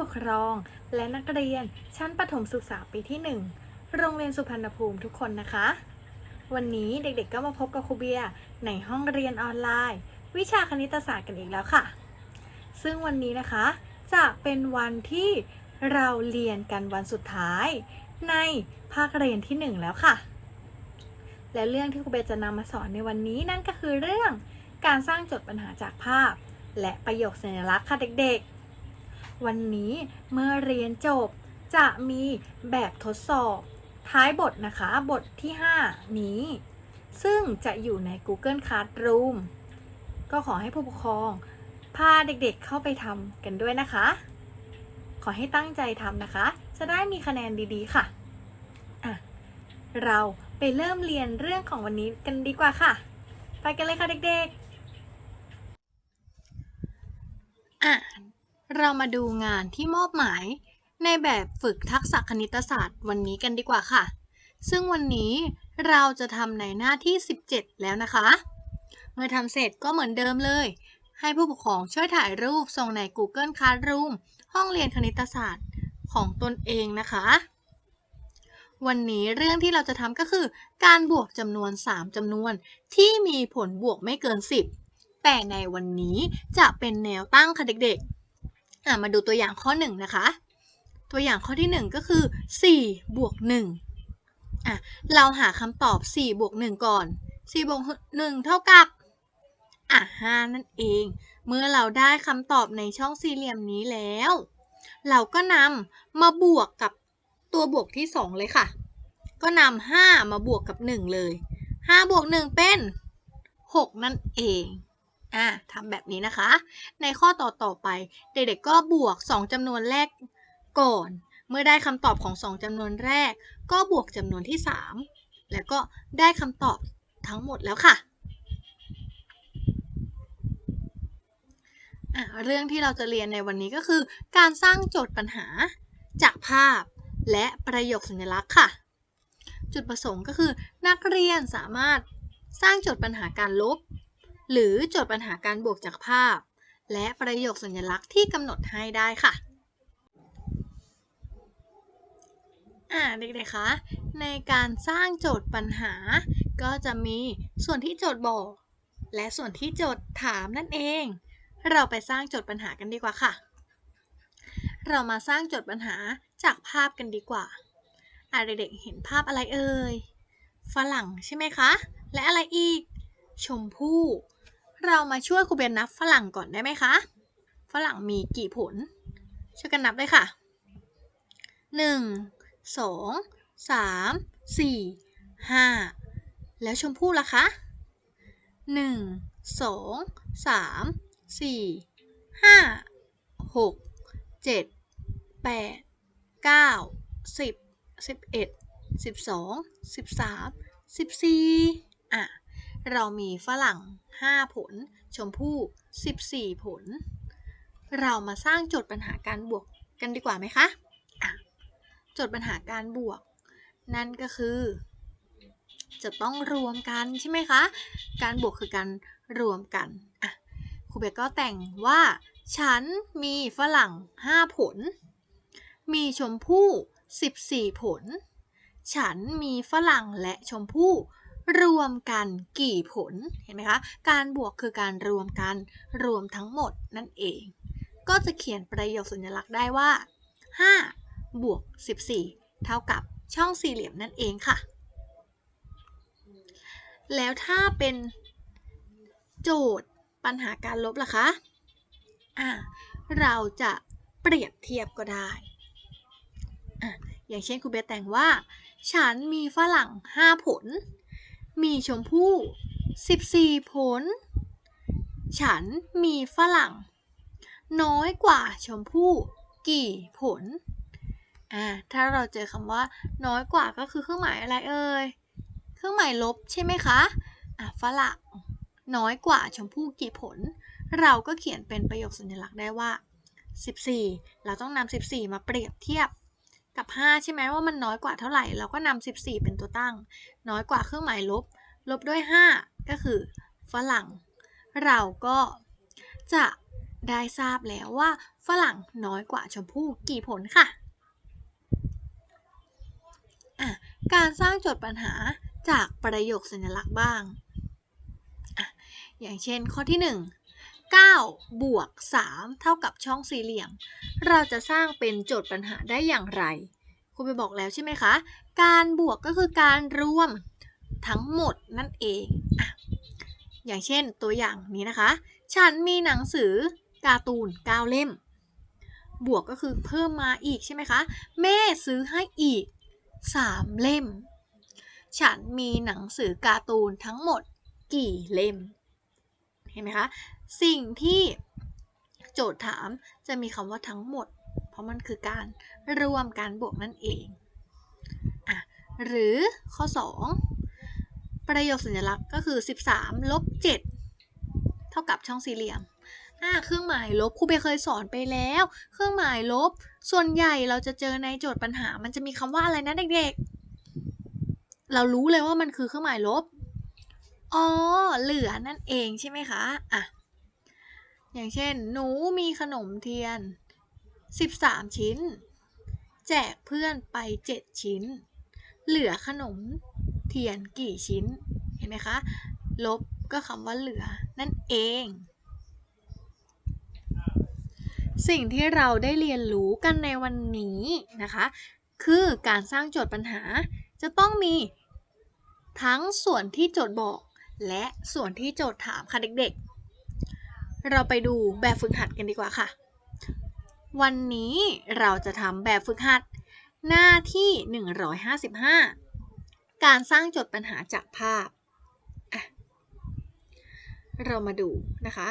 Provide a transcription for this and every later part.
้ปกครองและนักเรียนชั้นประถมศึกษาปีที่ 1 โรงเรียนสุพรรณภูมิทุกคนนะคะ วันนี้เด็กๆก็มาพบกับครูเบียในห้องเรียนออนไลน์ วิชาคณิตศาสตร์กันอีกแล้วค่ะ ซึ่งวันนี้นะคะ จะเป็นวันที่เราเรียนกันวันสุดท้าย ในภาคเรียนที่ 1 แล้วค่ะ และเรื่องที่ครูเบียจะนำมาสอนในวันนี้นั่นก็คือเรื่องการสร้างโจทย์ปัญหาจากภาพ และประโยคสัญลักษณ์ค่ะเด็กๆ วันนี้เมื่อเรียนจบจะมีแบบทดสอบ ท้ายบทนะคะ บทที่ 5 นี้ ซึ่งจะอยู่ใน Google Classroom ก็ขอให้ผู้ปกครอง พาเด็กๆเข้าไปทำกันด้วยนะคะ ขอให้ตั้งใจทำนะคะ จะได้มีคะแนนดีๆค่ะอะ เราไปเริ่มเรียนเรื่องของวันนี้กันดีกว่าค่ะ ไปกันเลยค่ะเด็กๆ อะ เรามาดูงานที่มอบหมาย ในแบบฝึกทักษะคณิตศาสตร์วันนี้กันดีกว่าค่ะ ซึ่งวันนี้เราจะทำในหน้าที่ 17 แล้วนะคะ เมื่อทำเสร็จก็เหมือนเดิมเลย ให้ผู้ปกครองช่วยถ่ายรูปส่งใน Google Classroom ห้องเรียนคณิตศาสตร์ของตนเองนะคะ วันนี้เรื่องที่เราจะทำก็คือ การบวกจำนวน 3จำนวน ที่มีผลบวกไม่เกิน 10 แต่ในวันนี้จะเป็นแนวตั้งค่ะเด็กๆ มาดูตัวอย่างข้อ 1 นะคะ ตัวอย่างข้อที่ 1 ก็คือ4บวก1อะเราหาคำตอบ4บวก1ก่อน4บวก1เท่ากับอะ5นั่นเอง เมื่อเราได้คำตอบในช่องสี่เหลี่ยมนี้แล้ว เราก็นำมาบวกกับตัวบวกที่ 2 เลยค่ะ ก็นำ5มาบวกกับ 1 เลย5บวก1เป็น 6 นั่นเอง อะทำแบบนี้นะคะ ในข้อต่อต่อไป เด็กๆก็บวก 2จำนวนแรกก่อน เมื่อได้คำตอบของ 2จำนวนแรก ก็บวกจำนวนที่ 3 แล้วก็ได้คำตอบทั้งหมดแล้วค่ะอะเรื่องที่เราจะเรียนในวันนี้ก็คือ การสร้างโจทย์ปัญหาจากภาพและประโยคสัญลักษณ์ค่ะ จุดประสงค์ก็คือ นักเรียนสามารถสร้างโจทย์ปัญหาการลบ หรือโจทย์ปัญหาการบวกจากภาพ และประโยคสัญลักษณ์ที่กำหนดให้ได้ค่ะอ่าเด็กๆคะในการสร้างโจทย์ปัญหา ก็จะมีส่วนที่โจทย์บอก และส่วนที่โจทย์ถามนั่นเอง เราไปสร้างโจทย์ปัญหากันดีกว่าค่ะ เรามาสร้างโจทย์ปัญหาจากภาพกันดีกว่าอ่าเด็กๆเห็นภาพอะไรเอ่ยฝรั่งใช่ไหมคะ และอะไรอีก ชมพู่ เรามาช่วยครูเบนนับฝรั่งก่อนได้ไหมคะ ฝรั่งมีกี่ผล ช่วยกันนับเลยค่ะ 1 2 3 4 5 แล้วชมพู่ล่ะคะ 1 2 3 4 5 6 7 8 9 10 11 12 13 14อะ เรามีฝรั่ง 5 ผล ชมพู่ 14 ผล เรามาสร้างโจทย์ปัญหาการบวกกันดีกว่าไหมคะะโจทย์ปัญหาการบวก นั่นก็คือ จะต้องรวมกันใช่ไหมคะ การบวกคือการรวมกันอะครูเบยก็แต่งว่า ฉันมีฝรั่ง 5 ผล มีชมพู่ 14 ผล ฉันมีฝรั่งและชมพู่ รวมกันกี่ผลเห็นไหมคะ การบวกคือการรวมกันรวมทั้งหมดนั่นเอง ก็จะเขียนประโยคสัญลักษณ์ได้ว่า 5 บวก 14 เท่ากับช่องสี่เหลี่ยมนั่นเองค่ะ แล้วถ้าเป็นโจทย์ปัญหาการลบล่ะคะอะเราจะเปรียบเทียบก็ได้อะอย่างเช่นครูเบสแต่งว่า ฉันมีฝรั่ง 5 ผล มีชมพู่14ผล ฉันมีฝรั่ง น้อยกว่าชมพู่กี่ผล อ่า ถ้าเราเจอคำว่า น้อยกว่าก็คือเครื่องหมายอะไรเอ่ย เครื่องหมายลบใช่ไหมคะ อะฝรั่งน้อยกว่าชมพู่กี่ผล เราก็เขียนเป็นประโยคสัญลักษณ์ได้ว่า 14 เราต้องนำ14 มาเปรียบเทียบกับ 5 ใช่ไหมว่ามันน้อยกว่าเท่าไหร่ เราก็นำ14 เป็นตัวตั้ง น้อยกว่าเครื่องหมายลบ ลบด้วย 5 ก็คือฝรั่ง เราก็จะได้ทราบแล้วว่าฝรั่งน้อยกว่าชมพู่กี่ผลค่ะะการสร้างโจทย์ปัญหาจากประโยคสัญลักษณ์บ้างออย่างเช่นข้อที่ 1 9 บวก 3 เท่ากับช่องสี่เหลี่ยม เราจะสร้างเป็นโจทย์ปัญหาได้อย่างไรครูไปบอกแล้วใช่ไหมคะ การบวกก็คือการรวม ทั้งหมดนั่นเองอะอย่างเช่นตัวอย่างนี้นะคะ ฉันมีหนังสือการ์ตูน9เล่ม บวกก็คือเพิ่มมาอีกใช่ไหมคะ แม่ซื้อให้อีก 3 เล่ม ฉันมีหนังสือการ์ตูนทั้งหมดกี่เล่ม เห็นไหมคะ สิ่งที่โจทย์ถามจะมีคำว่าทั้งหมด เพราะมันคือการรวมการบวกนั่นเองอะหรือข้อ 2 ประโยคสัญลักษณ์ก็คือ 13ลบ7เท่ากับช่องสี่เหลี่ยมอ่าเครื่องหมายลบครูเบเคยสอนไปแล้ว เครื่องหมายลบ ส่วนใหญ่เราจะเจอในโจทย์ปัญหา มันจะมีคำว่าอะไรนะเด็กๆ เรารู้เลยว่ามันคือเครื่องหมายลบ อ๋อ เหลือนั่นเองใช่ไหมคะอะอย่างเช่น หนูมีขนมเทียน 13 ชิ้น แจกเพื่อนไป 7 ชิ้น เหลือขนม เทียนกี่ชิ้น เห็นไหมคะ ลบก็คำว่าเหลือ นั่นเอง สิ่งที่เราได้เรียนรู้กันในวันนี้นะคะ คือการสร้างโจทย์ปัญหาจะต้องมีทั้งส่วนที่โจทย์บอก และส่วนที่โจทย์ถามค่ะเด็กๆ เราไปดูแบบฝึกหัดกันดีกว่าค่ะ วันนี้เราจะทำแบบฝึกหัดหน้าที่ 155 การสร้างโจทย์ปัญหาจากภาพ เรามาดูนะคะ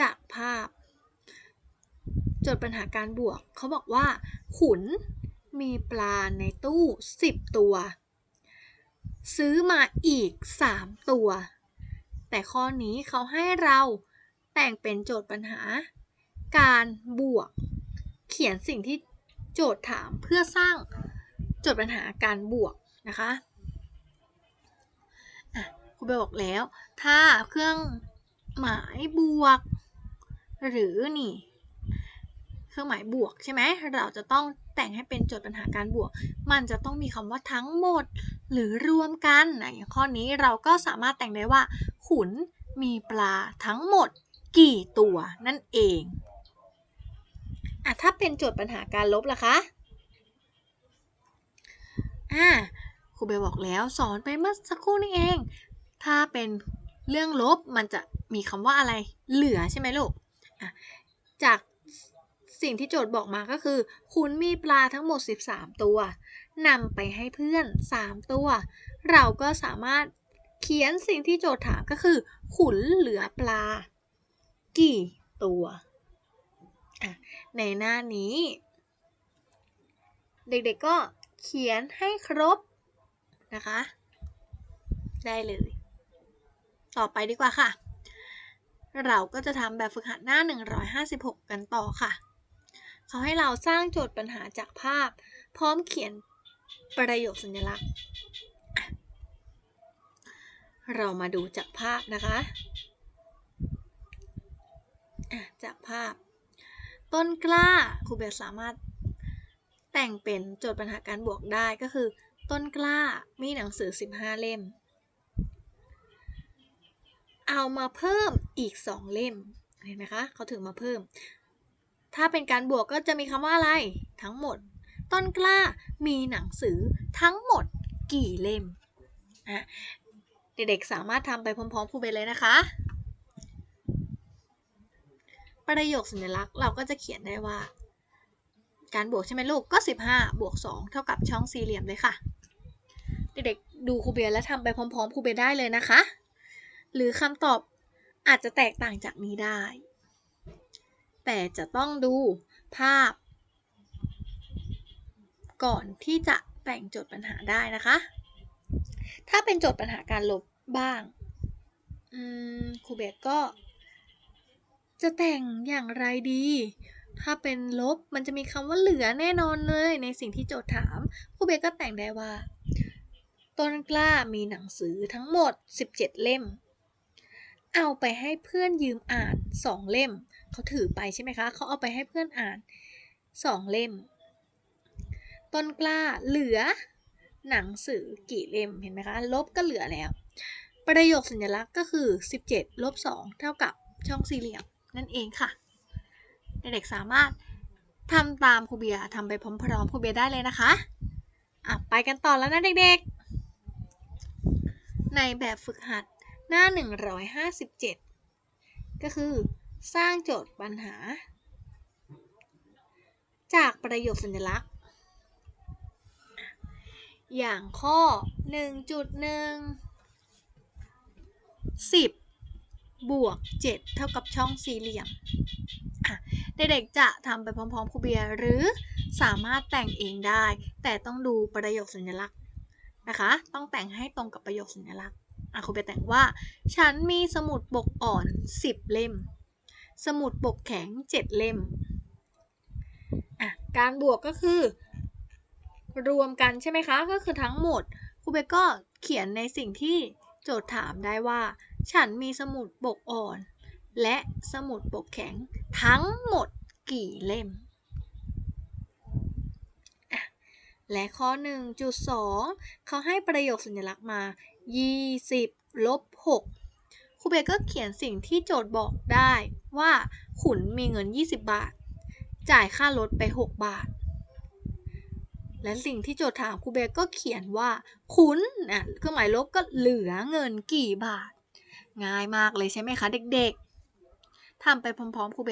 จากภาพ โจทย์ปัญหาการบวก เขาบอกว่า ขุนมีปลาในตู้ 10 ตัว ซื้อมาอีก 3 ตัว แต่ข้อนี้เขาให้เราแต่งเป็นโจทย์ปัญหา การบวก เขียนสิ่งที่โจทย์ถามเพื่อสร้างโจทย์ปัญหาการบวกนะคะ รูเบลบอกแล้ว ถ้าเครื่องหมายบวก หรือนี่ เครื่องหมายบวกใช่ไหมเราจะต้องแต่งให้เป็นโจทย์ปัญหาการบวก มันจะต้องมีคำว่าทั้งหมด หรือรวมกันอย่างข้อนี้เราก็สามารถแต่งได้ว่า ขุนมีปลาทั้งหมด กี่ตัวนั่นเองอะถ้าเป็นโจทย์ปัญหาการลบล่ะคะอ่าครูเบลบอกแล้วสอนไปเมื่อสักครู่นี้เอง ถ้าเป็นเรื่องลบมันจะมีคำว่าอะไรเหลือใช่ไหมลูกจากสิ่งที่โจทย์บอกมาก็คือ คุณมีปลาทั้งหมด 13 ตัวนำไปให้เพื่อน 3 ตัว เราก็สามารถเขียนสิ่งที่โจทย์ถามก็คือ ขุนเหลือปลา กี่ตัวในหน้านี้ เด็กๆก็เขียนให้ครบนะคะ ได้เลย ต่อไปดีกว่าค่ะ เราก็จะทำแบบฝึกหัดหน้า 156 กันต่อค่ะ เขาให้เราสร้างโจทย์ปัญหาจากภาพ พร้อมเขียนประโยคสัญลักษณ์ เรามาดูจากภาพนะคะจากภาพ ต้นกล้าครูเบลสามารถแต่งเป็นโจทย์ปัญหาการบวกได้ก็คือ ต้นกล้ามีหนังสือ 15 เล่ม เอามาเพิ่มอีก 2 เล่ม เห็นไหมคะเขาถึงมาเพิ่ม ถ้าเป็นการบวกก็จะมีคำว่าอะไร ทั้งหมด ต้นกล้ามีหนังสือทั้งหมดกี่เล่มอะเด็กๆสามารถทำไปพร้อมๆครูเบลเลยนะคะ ประโยคสัญลักษณ์เราก็จะเขียนได้ว่า การบวกใช่ไหมลูกก็ 15 บวก 2 เท่ากับช่องสี่เหลี่ยมเลยค่ะ เด็กๆดูครูเบียร์และทำไปพร้อมๆครูเบียร์ได้เลยนะคะ หรือคำตอบอาจจะแตกต่างจากนี้ได้ แต่จะต้องดูภาพ ก่อนที่จะแต่งโจทย์ปัญหาได้นะคะ ถ้าเป็นโจทย์ปัญหาการลบบ้างครูเบียร์ก็ จะแต่งอย่างไรดี ถ้าเป็นลบมันจะมีคำว่าเหลือแน่นอนเลยในสิ่งที่โจทย์ถามครูเบก็แต่งได้ว่า ต้นกล้ามีหนังสือทั้งหมด 17 เล่ม เอาไปให้เพื่อนยืมอ่าน2เล่ม เขาถือไปใช่ไหมคะ เขาเอาไปให้เพื่อนอ่านสองเล่ม ต้นกล้าเหลือ หนังสือกี่เล่มเห็นไหมคะ ลบก็เหลือแล้ว ประโยคสัญลักษณ์ก็คือ 17 ลบ 2 เท่ากับช่องสี่เหลี่ยมนั่นเองค่ะ เด็กๆสามารถทำตามครูเบียทำไปพร้อมๆครูเบียได้เลยนะคะอะไปกันต่อแล้วนะเด็กๆ ในแบบฝึกหัด หน้า 157 ก็คือ สร้างโจทย์ปัญหา จากประโยคสัญลักษณ์ อย่างข้อ 1.1 10 บวก 7 เท่ากับช่องสี่เหลี่ยมอะเด็กๆจะทำไปพร้อมๆครูเบียร์หรือสามารถแต่งเองได้ แต่ต้องดูประโยคสัญลักษณ์นะคะ ต้องแต่งให้ตรงกับประโยคสัญลักษณ์ อะครูเบียแต่งว่า ฉันมีสมุดปกอ่อน 10 เล่ม สมุดปกแข็ง 7 เล่มอะการบวกก็คือ รวมกันใช่ไหมคะ ก็คือทั้งหมดครูเบก็เขียนในสิ่งที่โจทย์ถามได้ว่า ฉันมีสมุดปกอ่อน และสมุดปกแข็งทั้งหมดกี่เล่มอะ และข้อ 1.2 เขาให้ประโยคสัญลักษณ์มา 20 ลบ 6 ครูเบก็เขียนสิ่งที่โจทย์บอกได้ว่าขุนมีเงิน 20 บาท จ่ายค่ารถไป 6 บาท และสิ่งที่โจทย์ถามครูเบก็เขียนว่าคุณอะเครื่องหมายลบก็เหลือเงินกี่บาท ง่ายมากเลยใช่ไหมคะเด็กๆทำไปพร้อมๆครูเบ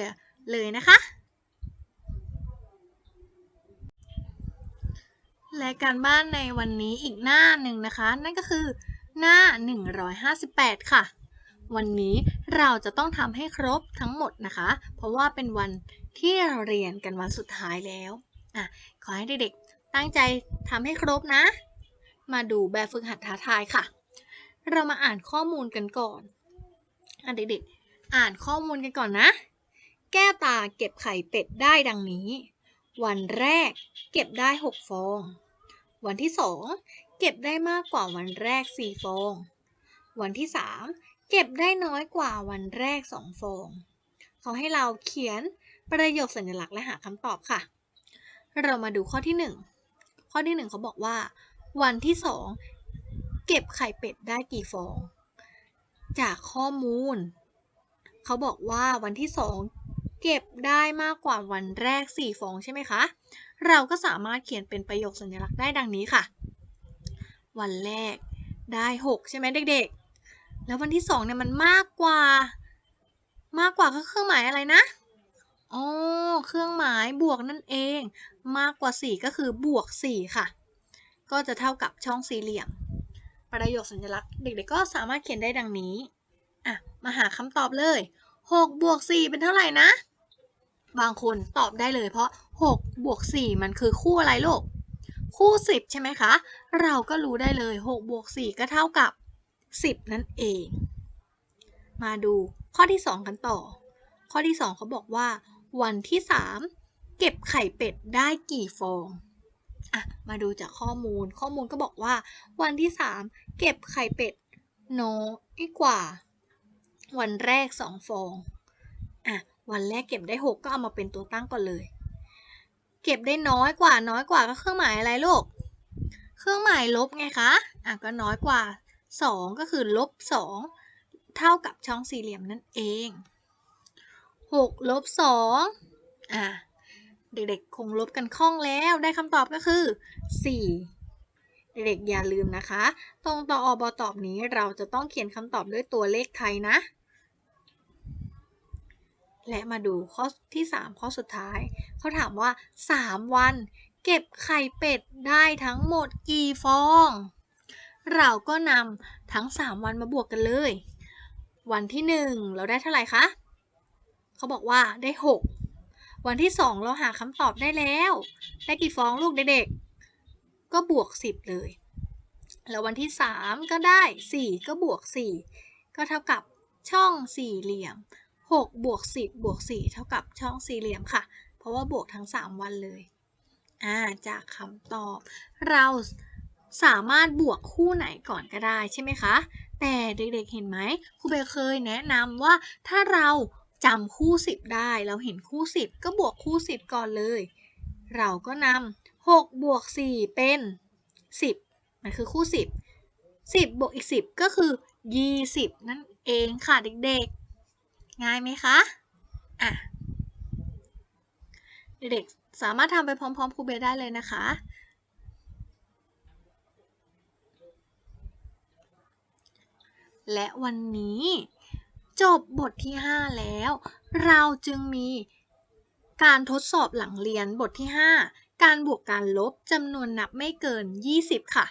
เลยนะคะ และการบ้านในวันนี้อีกหน้าหนึ่งนะคะ นั่นก็คือหน้า 158 ค่ะ วันนี้เราจะต้องทำให้ครบทั้งหมดนะคะ เพราะว่าเป็นวันที่เราเรียนกันวันสุดท้ายแล้วอะขอให้เด็กๆตั้งใจทำให้ครบนะ มาดูแบบฝึกหัดท้าทายค่ะ เรามาอ่านข้อมูลกันก่อนอะเด็กๆ อ่านข้อมูลกันก่อนนะ แก้วตาเก็บไข่เป็ดได้ดังนี้ วันแรกเก็บได้ 6 ฟอง วันที่ 2 เก็บได้มากกว่าวันแรก 4 ฟอง วันที่ 3 เก็บได้น้อยกว่าวันแรก 2 ฟอง เขาให้เราเขียนประโยคสัญลักษณ์และหาคำตอบค่ะ เรามาดูข้อที่ 1 ข้อที่ 1 เขาบอกว่า วันที่ 2 เก็บไข่เป็ดได้กี่ฟอง จากข้อมูล เขาบอกว่าวันที่ 2 เก็บได้มากกว่าวันแรก 4 ฟองใช่ไหมคะ เราก็สามารถเขียนเป็นประโยคสัญลักษณ์ได้ดังนี้ค่ะ วันแรกได้ 6 ใช่ไหมเด็กๆ แล้ววันที่2เนี่ยมันมากกว่า มากกว่าก็เครื่องหมายอะไรนะอ๋อเครื่องหมายบวกนั่นเอง มากกว่า 4 ก็คือบวก 4 ค่ะ ก็จะเท่ากับช่องสี่เหลี่ยม ประโยคสัญลักษณ์เด็กๆก็สามารถเขียนได้ดังนี้อะมาหาคำตอบเลย 6 บวก 4 เป็นเท่าไหร่นะ บางคนตอบได้เลยเพราะ 6 บวก 4 มันคือคู่อะไรลูก คู่ 10 ใช่ไหมคะ เราก็รู้ได้เลย 6 บวก 4 ก็เท่ากับ 10 นั่นเอง มาดูข้อที่ 2 กันต่อ ข้อที่ 2เขาบอกว่า วันที่ 3 เก็บไข่เป็ดได้กี่ฟองอะมาดูจากข้อมูล ข้อมูลก็บอกว่า วันที่ 3 เก็บไข่เป็ดน้อยกว่า วันแรก 2 ฟองอะ วันแรกเก็บได้ 6 ก็เอามาเป็นตัวตั้งก่อนเลย เก็บได้น้อยกว่าน้อยกว่าก็เครื่องหมายอะไรลูก เครื่องหมายลบไงคะ อะก็น้อยกว่า 2 ก็คือลบ 2 เท่ากับช่องสี่เหลี่ยมนั่นเอง6ลบ2อะเด็กๆ คงลบกันคล่องแล้วได้คำตอบก็คือ 4 เด็กๆอย่าลืมนะคะ ตรงต่ออบตอบนี้เราจะต้องเขียนคำตอบด้วยตัวเลขไทยนะ และมาดูข้อที่ 3 ข้อสุดท้าย เขาถามว่า 3 วัน เก็บไข่เป็ดได้ทั้งหมดกี่ฟอง เราก็นำทั้ง 3 วันมาบวกกันเลย วันที่ 1 เราได้เท่าไหร่คะ เขาบอกว่าได้ 6 วันที่ 2 เราหาคำตอบได้แล้ว ได้กี่ฟองลูกเด็กๆ ก็บวก 10 เลย แล้ววันที่ 3 ก็ได้ 4 ก็บวก 4 ก็เท่ากับช่องสี่เหลี่ยม 6บวก10บวก4เท่ากับช่องสี่เหลี่ยมค่ะ เพราะว่าบวกทั้ง 3 วันเลยอ่าจากคำตอบ เราสามารถบวกคู่ไหนก่อนก็ได้ใช่ไหมคะ แต่เด็กๆเห็นไหมครูเบย์เคยแนะนำว่าถ้าเราจำคู่สิบได้ เราเห็นคู่สิบก็บวกคู่สิบก่อนเลย เราก็นำหกบวกสี่เป็นสิบมันคือคู่สิบสิบบวกอีกสิบก็คือยี่สิบนั่นเองค่ะเด็กๆ ง่ายไหมคะ อะ เด็กๆ สามารถทำไปพร้อมๆครูเบสได้เลยนะคะ และวันนี้ จบบทที่ 5 แล้ว เราจึงมีการทดสอบหลังเรียนบทที่ 5 การบวกการลบจำนวนนับไม่เกิน 20 ค่ะ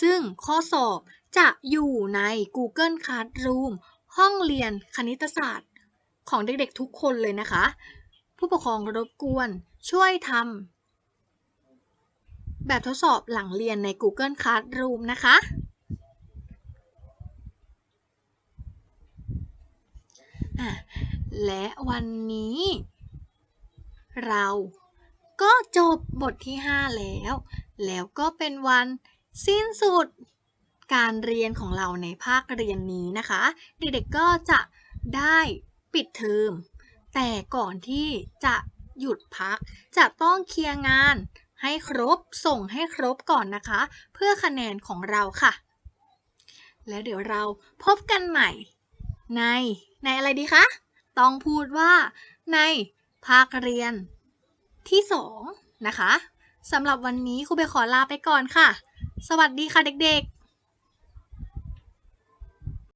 ซึ่งข้อสอบจะอยู่ใน Google Classroom ห้องเรียนคณิตศาสตร์ของเด็กๆทุกคนเลยนะคะ ผู้ปกครองรบกวนช่วยทำแบบทดสอบหลังเรียนใน Google Classroom นะคะอะและวันนี้ เราก็จบบทที่ 5 แล้ว แล้วก็เป็นวันสิ้นสุด การเรียนของเราในภาคเรียนนี้นะคะ เด็กๆก็จะได้ปิดเทอมแต่ก่อนที่จะหยุดพัก จะต้องเคลียร์งานให้ครบส่งให้ครบก่อนนะคะ เพื่อคะแนนของเราค่ะ แล้วเดี๋ยวเราพบกันใหม่ ในในอะไรดีคะ ต้องพูดว่า ในภาคเรียนที่สองนะคะสำหรับวันนี้ครูเบขอลาไปก่อนค่ะ สวัสดีค่ะเด็กๆ